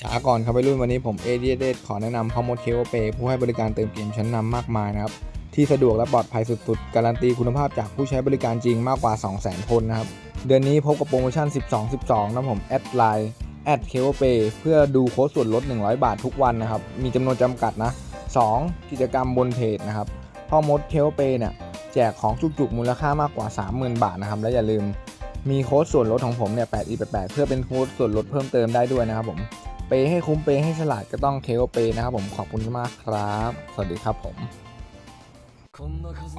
ช้าก่อนครับไปรุ่นวันนี้ผมเอเดียเดขอแนะนำพอมดเคโอเปผู้ให้บริการเติมเกมชั้นนำมากมายนะครับ ที่สะดวกและปลอดภัยสุดๆ การันตีคุณภาพจากผู้ใช้บริการจริงมากกว่า 200,000 คนนะครับ เดือนนี้พบกับโปรโมชั่น 12-12 นะผมแอดไลน์แอดเคโอเปเพื่อดูโค้ดส่วนลด 100 บาททุกวันนะครับ มีจำนวนจำกัดนะ 2. กิจกรรมบนเพจนะครับพ่อมดเคโอเปเนี่ยแจกของจุกๆมูลค่ามากกว่า 30,000 บาทนะครับและอย่าลืมมีโค้ดส่วนลดของผมเนี่ย8 e 8 8เพื่อเป็นโค้ดส่วนลดเพิ่มเติมได้ด้วยนะครับผม เปย์ให้คุ้มเปย์ให้ฉลาดก็ต้องเคโอเปย์นะครับผมขอบคุณมากครับ สวัสดีครับผม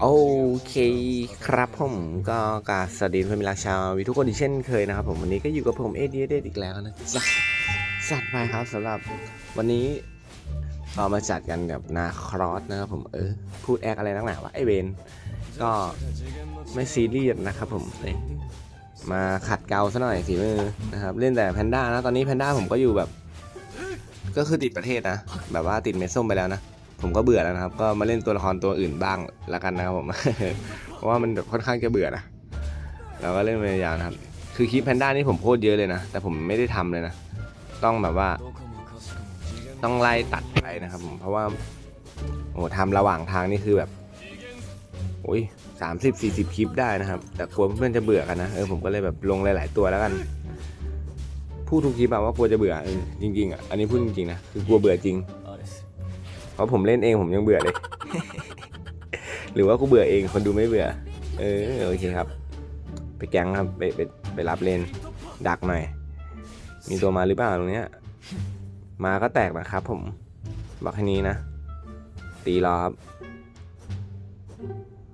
โอเคครับผมก็กาสวัสดีเพื่อนมิลาชาววิทุกคนอีกเช่นเคยนะครับผมวันนี้ก็อยู่กับผมเอเดียเดอีกแล้วนะจ๊ะจัดไปครับสำหรับวันนี้เรามาจัดกันกับนาครอสนะครับผมเออพูดแอคอะไรนักหนาวะไอเวนก็ไม่ซีเรียสนะครับผมมาขัดเกลาซะหน่อยฝีมือนะครับเล่นแต่แพนด้านะตอนนี้แพนด้าผมก็อยู่แบบ ก็คือติดประเทศนะ แบบว่าติดเมสส้มไปแล้วนะ ผมก็เบื่อแล้วนะครับ ก็มาเล่นตัวละครตัวอื่นบ้างละกันนะครับผม เพราะว่ามันแบบค่อนข้างจะเบื่อนะ เราก็เล่นไปยาวนะครับ คือคลิปแพนด้านี่ผมโคตรเยอะเลยนะ แต่ผมไม่ได้ทำเลยนะ ต้องแบบว่า ต้องไล่ตัดไปนะครับผม เพราะว่า โอ้ทำระหว่างทางนี่คือแบบ โอ้ยสามสิบสี่สิบคลิปได้นะครับ แต่กลัวเพื่อนจะเบื่อกันนะ เออผมก็เลยแบบลงหลาย ๆ ตัวแล้วกัน พูดทุกคลิปอะว่ากลัวจะเบื่อเออจริงๆอะอันนี้พูดจริงๆนะคือกลัวเบื่อจริงเพราะผมเล่นเองผมยังเบื่อเลย หรือว่ากูเบื่อเองคนดูไม่เบื่อ เออโอเคครับ ไปแก๊งครับไปไปไปรับเลนดักหน่อย มีตัวมาหรือเปล่าตรงเนี้ย มาก็แตกนะครับผม บอกแค่นี้นะ ตีรอครับ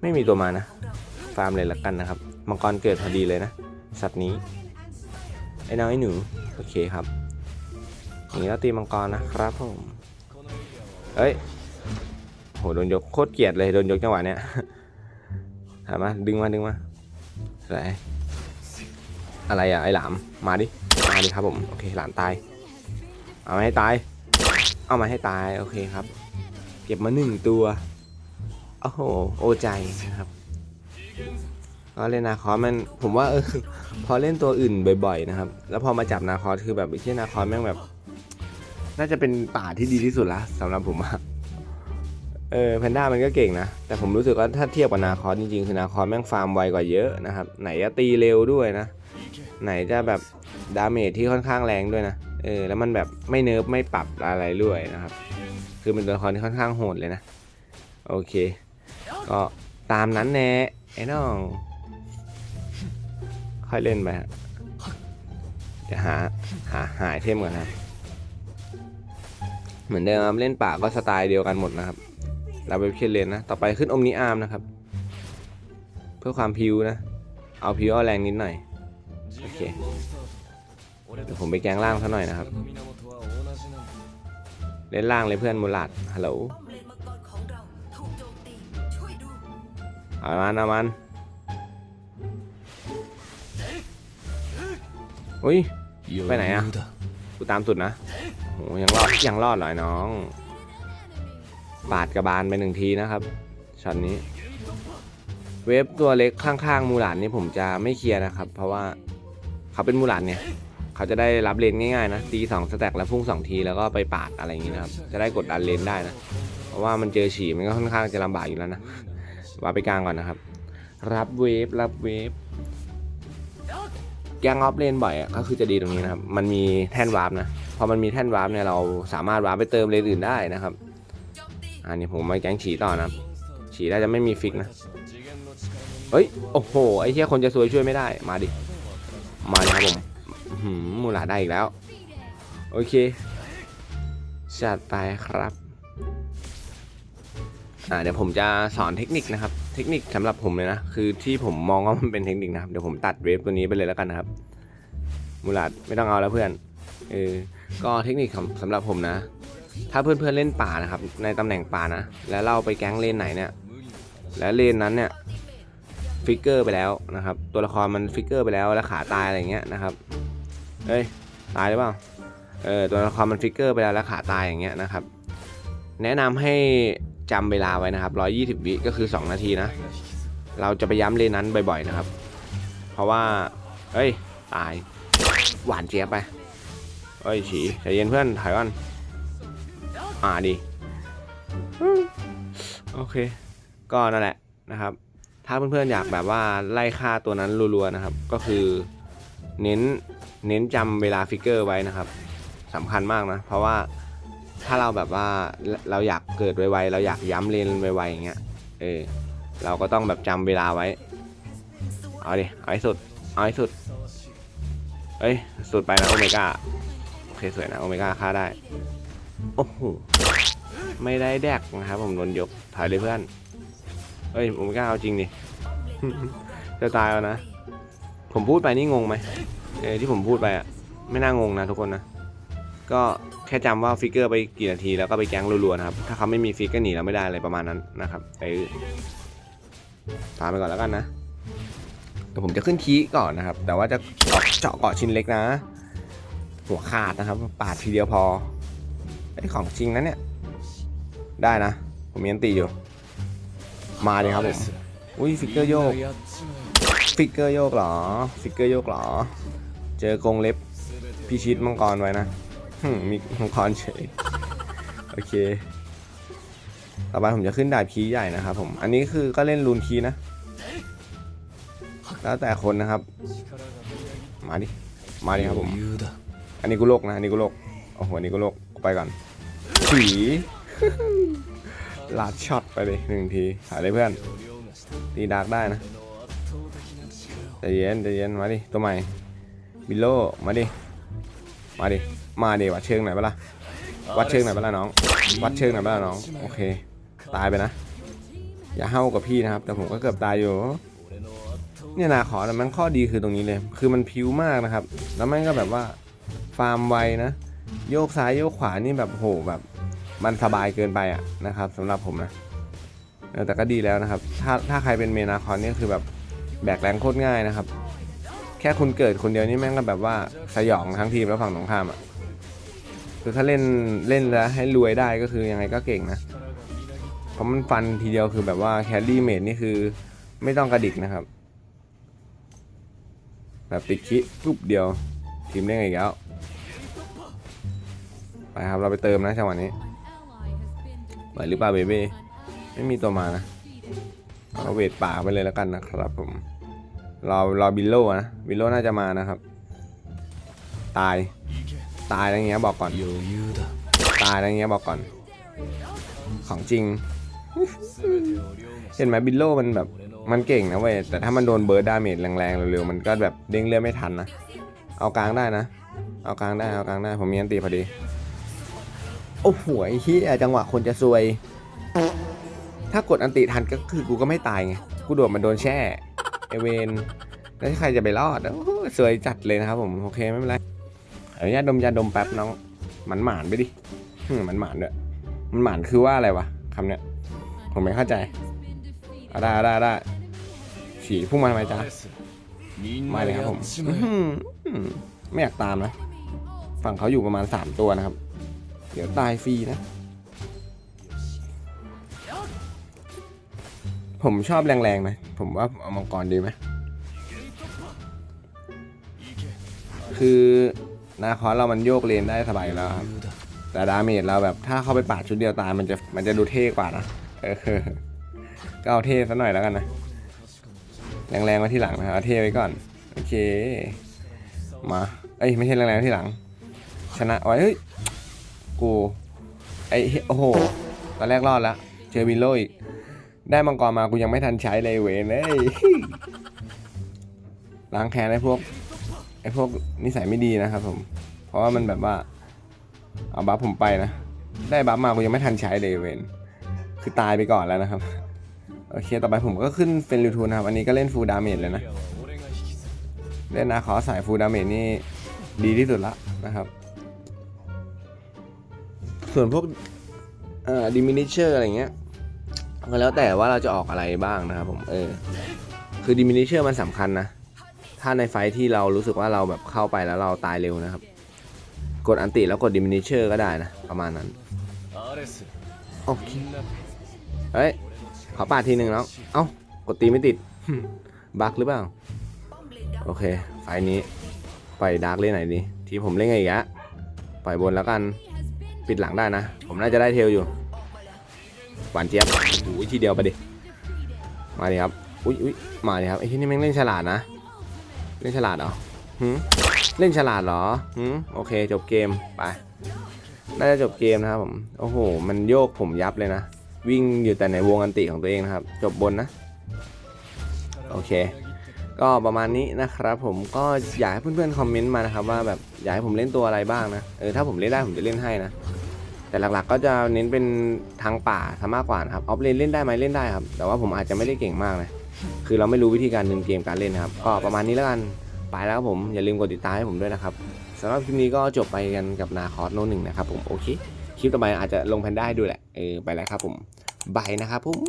ไม่มีตัวมานะ ฟาร์มเลยละกันนะครับ มังกรเกิดพอดีเลยนะ สัตว์นี้ ไอ้น้องไอ้หนู โอเคครับอย่างนี้เราตีมังกรนะครับผมเอ้ยโหโดนยกโคตรเกลียดเลยโดนยกจังหวะเนี้ยถามมาดึงมาดึงมาอะไรอะไรอะไอหลามมาดิมาดิครับผมโอเคหลามตาย เอามาให้ตาย เอามาให้ตายโอเคครับ เก็บมาหนึ่งตัวโอ้โหโอใจนะครับ ก็เล่นนาคอสมันผมว่าเออพอเล่นตัวอื่นบ่อยๆนะครับ แล้วพอมาจับนาคอสคือแบบไอ้ที่นาคอสแม่งแบบ น่าจะเป็นป่าที่ดีที่สุดละสำหรับผมอะเออแพนด้ามันก็เก่งนะ แต่ผมรู้สึกว่าถ้าเทียบกับนาคอสจริงๆคือนาคอสแม่งฟาร์มไวกว่าเยอะนะครับ ไหนจะตีเร็วด้วยนะ ไหนจะแบบดาเมจที่ค่อนข้างแรงด้วยนะเออแล้วมันแบบไม่เนิร์ฟไม่ปรับอะไรด้วยนะครับ คือเป็นตัวละครที่ค่อนข้างโหดเลยนะ โอเค ก็ตามนั้นแน่ไอ้น้อง ค่อยเล่นไปฮะเดี๋ยวหาหาหาไอเทมก่อนนะครับ เหมือนเดิมครับเล่นป่าก็สไตล์เดียวกันหมดนะครับเราไปเพียนเลนนะ ต่อไปขึ้นอมนิอาร์มนะครับ เพื่อความพิวนะ เอาพิวเอาแรงนิดหน่อย โอเค เดี๋ยวผมไปแกงล่างซะหน่อยนะครับ เล่นล่างเลยเพื่อนมูลาดฮัลโหลเอามตีช่วยดูเอามันเอามัน อุ้ย ไปไหนอะกูตามสุดนะโหยังรอดยังรอดเหรอไอ้น้อง ปาดกระบาลไปหนึ่งทีนะครับช็อตนี้ เวฟตัวเล็กข้างๆมูหลานนี่ผมจะไม่เคลียร์นะครับ เพราะว่าเขาเป็นมูหลานเนี่ยเขาจะได้รับเลนง่ายๆนะตีสองสแต็กแล้วพุ่งสองทีแล้วก็ไปปาดอะไรอย่างนี้นะครับ จะได้กดดันเลนได้นะ เพราะว่ามันเจอฉี่มันก็ค่อนข้างจะลำบากอยู่แล้วนะว่าไปกลางก่อนนะครับ รับเวฟรับเวฟ แกงออฟเลนบ่อยอะก็คือจะดีตรงนี้นะครับ มันมีแท่นวาร์ปนะ พอมันมีแท่นวาร์ปเนี่ยเราสามารถวาร์ปไปเติมเลนอื่นได้นะครับ อันนี้ผมมาแกงฉีต่อนะฉีได้จะไม่มีฟิกนะเฮ้ย โอ้โห ไอ้เหี้ยคนจะซวยช่วยไม่ได้ มาดิ มาครับผมหือมูลาได้อีกแล้ว โอเคจัดไปครับ อ่าเดี๋ยวผมจะสอนเทคนิคนะครับ เทคนิคสำหรับผมเลยนะ คือที่ผมมองว่ามันเป็นเทคนิคนะครับ เดี๋ยวผมตัดเวฟตัวนี้ไปเลยแล้วกันนะครับ มูลาดไม่ต้องเอาแล้วเพื่อน เออ ก็เทคนิคของสำหรับผมนะ ถ้าเพื่อนๆเล่นป่านะครับ ในตำแหน่งป่านะ แล้วเราไปแก๊งเลนไหนเนี่ย แล้วเลนนั้นเนี่ยฟิกเกอร์ไปแล้วนะครับ ตัวละครมันฟิกเกอร์ไปแล้วแล้วขาตายอะไรเงี้ยนะครับ เอ้ย ตายหรือเปล่า เออ ตัวละครมันฟิกเกอร์ไปแล้วแล้วขาตายอย่างเงี้ยนะครับ แนะนำให้ จำเวลาไว้นะครับ 120 วิก็คือ 2 นาทีนะ เราจะไปย้ำเลนนั้นบ่อยๆนะครับ เพราะว่า เอ้ย ตาย หวานเจี๊ยบไปเอ้ยฉีใจเย็นเพื่อนถอยก่อนอ่าดีโอเค ก็นั่นแหละนะครับ ถ้าเพื่อนๆอยากแบบว่าไล่ฆ่าตัวนั้นรัวๆนะครับ ก็คือเน้นเน้นจำเวลาฟิกเกอร์ไว้นะครับสำคัญมากนะ เพราะว่า ถ้าเราแบบว่าเราอยากเกิดไวๆเราอยากย้ำเลนไวๆอย่างเงี้ยเออเราก็ต้องแบบจำเวลาไว้ เอาดิเอาให้สุด เอาให้สุดเอ้ยสุดไปนะโอเมก้าโอเคสวยนะโอเมก้าฆ่าได้โอ้โหไม่ได้แดกนะครับผมโดนยกถอยเลยเพื่อนเอ้ยโอเมก้าเอาจริงดิจะตายแล้วนะผมพูดไปนี่งงไหมเออที่ผมพูดไปอะไม่น่างงนะทุกคนนะก็ แค่จำว่าฟิกเกอร์ไปกี่นาทีแล้วก็ไปแก๊งรัวๆนะครับถ้าเขาไม่มีฟิกก็หนีเราไม่ได้อะไรประมาณนั้นนะครับไปตามไปก่อนแล้วกันนะเดี๋ยวผมจะขึ้นคีก่อนนะครับ แต่ว่าจะเจาะเกาะชิ้นเล็กนะ หัวขาดนะครับ ปาดทีเดียวพอไอ้ของจริงนะเนี่ย ได้นะ ผมมีอันตีอยู่ มาเลยครับผมอุ้ยฟิกเกอร์โยกฟิกเกอร์โยกเหรอ ฟิกเกอร์โยกเหรอ เจอกรงเล็บพิชิตมังกรไว้นะ มีมังกรเฉย โอเค ต่อไปผมจะขึ้นดาบคีใหญ่นะครับผม อันนี้คือก็เล่นรูนคีนะ แล้วแต่คนนะครับ มาดิ มาดิครับผม อันนี้กูโลกนะ อันนี้กูโลก โอ้โห อันนี้กูโลก กูไปก่อนผีลาดช็อตไปเลยหนึ่งทีหายเลยเพื่อน ตีดาร์กได้นะใจเย็นใจเย็น มาดิ ตัวใหม่ บิลโล มาดิ มาดิ มาดิวัดเชิงไหนอยปะล่ะวัดเชิงไหนอยปะล่ะน้อง วัดเชิงไหนอยปะล่ะน้อง โอเค ตายไปนะ อย่าเฮ้ากับพี่นะครับ แต่ผมก็เกือบตายอยู่ เนี่ยนาขอแต่มันข้อดีคือตรงนี้เลย คือมันพิ้วมากนะครับ แล้วมันก็แบบว่าฟาร์มไวนะ โยกซ้ายโยกขวานี่แบบโหแบบ มันสบายเกินไปอะนะครับสำหรับผมนะแต่ก็ดีแล้วนะครับ ถ้าถ้าใครเป็นเมนาคอนนี่คือแบบแบกแรงโคตรง่ายนะครับ แค่คุณเกิดคนเดียวนี่แม่งก็แบบว่าสยองทั้งทีมแล้วฝั่งตรงข้ามอะ คือถ้าเล่นเล่นแล้วให้รวยได้ก็คือยังไงก็เก่งนะเพราะมันฟันทีเดียวคือแบบว่าแครี่เมดนี่คือไม่ต้องกระดิกนะครับ แบบติดคิปุ๊บเดียวทีมได้ไงอีกแล้วไปครับเราไปเติมนะจังหวะนี้ไหวหรือเปล่าเบเบ้ไม่มีตัวมานะเราเวทป่าไปเลยแล้วกันนะครับผมรอรอบิลโลนะบิลโลน่าจะมานะครับ ตาย ตายอะไรเงี้ยบอกก่อนตายอะไรเงี้ยบอกก่อน ของจริง เห็นไหมบิลโลมันแบบมันเก่งนะเว้ยแต่ถ้ามันโดนเบิร์ดดาเมจแรงๆเร็วๆมันก็แบบเด้งเลือดไม่ทันนะเอากลางได้นะ เอากลางได้เอากลางได้ผมมีอันตีพอดีโอ้โหไอ้เหี้ยจังหวะคนจะซวย ถ้ากดอันติทันก็คือกูก็ไม่ตายไงกูโดดมันโดนแช่ไอเวนแล้วใครจะไปรอดอ้โหสวยจัดเลยนะครับผม โอเค ไม่เป็นไร ขออนุญาดมยาดมแป๊บน้องหมันหมานไปดิมันหมานด้วยมันหมานคือว่าอะไรวะคำเนี้ยผมไม่เข้าใจเอาได้ได้ได้ฉีพุ่งมาทำไมจ๊ะมาเลยครับผมไม่อยากตามนะ ฝั่งเขาอยู่ประมาณสามตัวนะครับ เดี๋ยวตายฟรีนะ ผมชอบแรงๆนะ ผมว่าเอามังกรดีไหมคือ นาคอสเรามันโยกเลนได้สบายอยู่แล้วครับแต่ดาเมจเราแบบถ้าเข้าไปปาดชุดเดียวตายมันจะมันจะดูเท่กว่านะเออก็เอาเท่ซะหน่อยแล้วกันนะ แรงๆไว้ที่หลังนะครับเอาเท่ไว้ก่อน โอเค มาเอ้ยไม่ใช่แรงๆไว้ที่หลัง ชนะไว้เฮ้ยกูไอ้เหี้ยโอ้โหตอนแรกรอดแล้วเจอวินโลอีกได้มังกรมากูยังไม่ทันใช้เลยเวนเอ้ยล้างแค้นไอ้พวก ไอ้พวกนิสัยไม่ดีนะครับผม เพราะว่ามันแบบว่า เอาบัฟผมไปนะ ได้บัฟมากูยังไม่ทันใช้เลยเวนคือตายไปก่อนแล้วนะครับ โอเค ต่อไปผมก็ขึ้นเป็นริวทูนนะครับ อันนี้ก็เล่นฟูลดาเมจเลยนะ เล่นนาคอสายฟูลดาเมจนี่ดีที่สุดละนะครับ ส่วนพวกเอ่อดิมินิเชอร์อะไรเงี้ยก็แล้วแต่ว่าเราจะออกอะไรบ้างนะครับผม เออ คือดิมินิเชอร์มันสำคัญนะ ถ้าในไฟที่เรารู้สึกว่าเราแบบเข้าไปแล้วเราตายเร็วนะครับ กดอันติแล้วกดดิมินิเชอร์ก็ได้นะ ประมาณนั้น โอเค เฮ้ย ขอปาดทีหนึ่งแล้ว เอ้า กดตีไม่ติด บั๊กหรือเปล่า โอเค ไฟนี้ ปล่อยดาร์กเล่นไหนดี ที่ผมเล่นไงอีกอะปล่อยบนแล้วกัน ปิดหลังได้นะ ผมน่าจะได้เทลอยู่ หวานเจี๊ยบโอ้ยทีเดียวไปดิ มาดิครับ อุ้ยอุ้ยมาดิครับไอ้ที่นี่แม่งเล่นฉลาดนะ เล่นฉลาดเหรอหืเล่นฉลาดเหรอหืโอเค จบเกมไป น่าจะจบเกมนะครับผม โอ้โห มันโยกผมยับเลยนะ วิ่งอยู่แต่ในวงอันติของตัวเองนะครับ จบบนนะ โอเค ก็ประมาณนี้นะครับผม ก็อยากให้เพื่อนๆคอมเมนต์มานะครับว่าแบบอยากให้ผมเล่นตัวอะไรบ้างนะ เออ ถ้าผมเล่นได้ผมจะเล่นให้นะ แต่หลักๆก็จะเน้นเป็นทางป่าซะมากกว่านะครับ ออฟเลนเล่นได้ไหมเล่นได้ครับ แต่ว่าผมอาจจะไม่ได้เก่งมากนะ คือเราไม่รู้วิธีการดึงเกมการเล่นนะครับ ก็ประมาณนี้แล้วกัน ไปแล้วครับผม อย่าลืมกดติดตามให้ผมด้วยนะครับสำหรับคลิปนี้ก็จบไปกันกับนาคอสโนหนึ่งนะครับผมโอเค คลิปต่อไปอาจจะลงแพนด้าให้ด้วยแหละ เออ ไปแล้วครับผมบายนะครับผม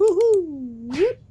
Woohoo